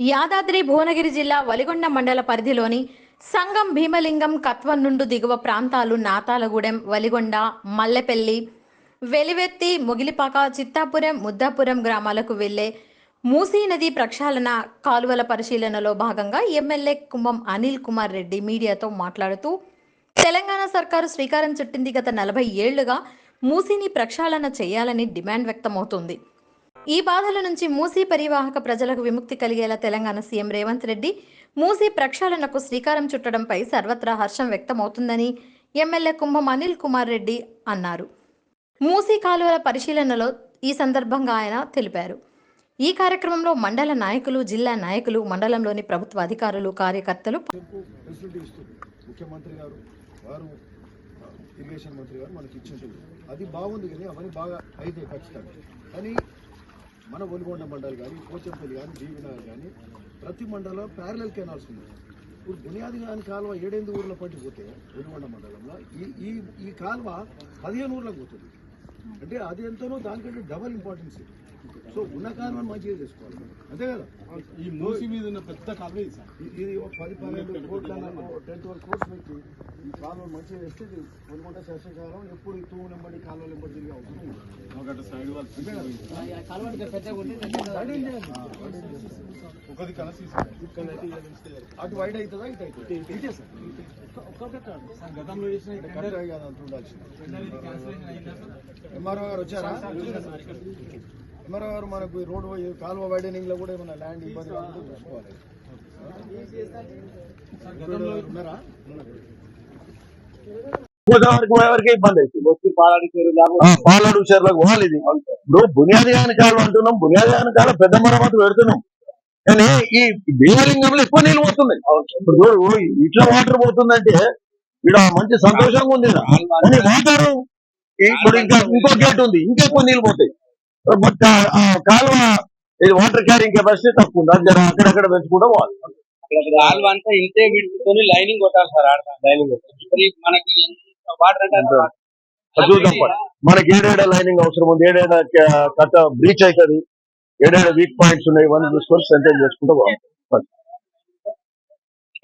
యాదాద్రి భువనగిరి జిల్లా వలిగొండ మండల పరిధిలోని సంగం భీమలింగం కత్వం నుండి దిగువ ప్రాంతాలు నాతాలగూడెం వలిగొండ మల్లెపల్లి వెలివెత్తి ముగిలిపాక చిత్తాపురం ముద్దాపురం గ్రామాలకు వెళ్ళే మూసీ నది ప్రక్షాళన కాలువల పరిశీలనలో భాగంగా ఎమ్మెల్యే కుంభం అనిల్ కుమార్ రెడ్డి మీడియాతో మాట్లాడుతూ తెలంగాణ సర్కారు శ్రీకారం చుట్టింది గత నలభై ఏళ్ళుగా మూసీని ప్రక్షాళన చేయాలని డిమాండ్ వ్యక్తమవుతుంది. ఈ బాధల నుంచి మూసీ పరివాహక ప్రజలకు విముక్తి కలిగేలా తెలంగాణ సీఎం రేవంత్ రెడ్డి మూసీ ప్రక్షాళనకు శ్రీకారం చుట్టడంపై సర్వత్రా హర్షం వ్యక్తమవుతుందని ఎమ్మెల్యే కుంభం అనిల్ కుమార్ రెడ్డి అన్నారు. మూసీ కాలువల పరిశీలనలో ఈ సందర్భంగా ఆయన తెలిపారు. ఈ కార్యక్రమంలో మండల నాయకులు జిల్లా నాయకులు మండలంలోని ప్రభుత్వ అధికారులు కార్యకర్తలు ముఖ్యమంత్రి గారు వారు ఇరిగేషన్ మంత్రి గారు మనకి ఇచ్చింటుంది అది బాగుంది కానీ అవన్నీ బాగా అయితే ఖచ్చితంగా. కానీ మన ఒలిగొండ మండలి కానీ పోచంపల్లి కానీ జీవినగర్ కానీ ప్రతి మండలం ప్యారలల్ కెనాల్స్ ఉన్నాయి ఇప్పుడు బునియాది కాని కాలువ ఏడెనిమిది ఊర్ల పట్టి పోతే ఒలిగొండ మండలంలో ఈ ఈ ఈ కాలువ పదిహేను ఊర్లకు పోతుంది అంటే అది ఎంతనో దానికంటే డబల్ ఇంపార్టెన్స్. సో ఉన్న కాలువని మంచిగా చేసుకోవాలి. అంతే కదా ఈ మూసి మీద ఉన్న పెద్ద కాలువ ఇది ఒక పది పన్నెండు కోట్ల ట్వెల్వ్ కోర్స్ పెట్టి ఈ కాలువలు మంచిగా వేస్తే కొనుక్కుంటే శశకాలం ఎప్పుడు ఈ తూము నెంబడి కాలువలు నెంబడి తిరిగే కలిసి అటు వైడ్ అవుతుందా ఇటు అవుతుందా? ఇటే సార్. గతంలో ఎంఆర్ఓ గారు వచ్చారా? ఎంఆర్ఓ గారు మనకు రోడ్ కాలువ వైడనింగ్లో కూడా ఏమైనా ల్యాండ్ ఇబ్బంది చూసుకోవాలి. గోదావరికి పోయేవరకే ఇబ్బంది అవుతుంది. పాలాడు చెరువులకు పోవాలి ఇది. ఇప్పుడు బునియాది కాని కాలం అంటున్నాం. బునియాది కాని కాలం పెద్ద మరమ్మతు పెడుతున్నాం. కానీ ఈ భీమలింగంలో ఎక్కువ నీళ్ళు పోతున్నాయి. ఇప్పుడు చూడు, ఇట్లా వాటర్ పోతుందంటే ఇక్కడ మంచి సంతోషంగా ఉంది ఈడ. కానీ వాటర్ ఇప్పుడు ఇంకా ఇంకో గేట్ ఉంది. ఇంకెక్కువ నీళ్ళు పోతాయి. బట్ కాలువ ఇది వాటర్ క్యారింగ్ కెపాసిటీ తక్కువ ఉంది. అది జర అక్కడక్కడ పెంచుకుంటూ పోవాలి. కాలువ అంతా ఇంతే విడుచుకొని లైనింగ్ కొట్టాలి సార్ లైనింగ్ మనకి వాటర్ అంటే చూద్దాం. మనకి ఏడేడ లైనింగ్ అవసరం ఉంది? ఏడేడ కథ బ్రీచ్ అవుతుంది? ఏడేడ వీక్ పాయింట్స్ ఉన్నాయి? ఇవన్నీ చూసుకొని సెంటర్ చేసుకుంటూ పోవాలి.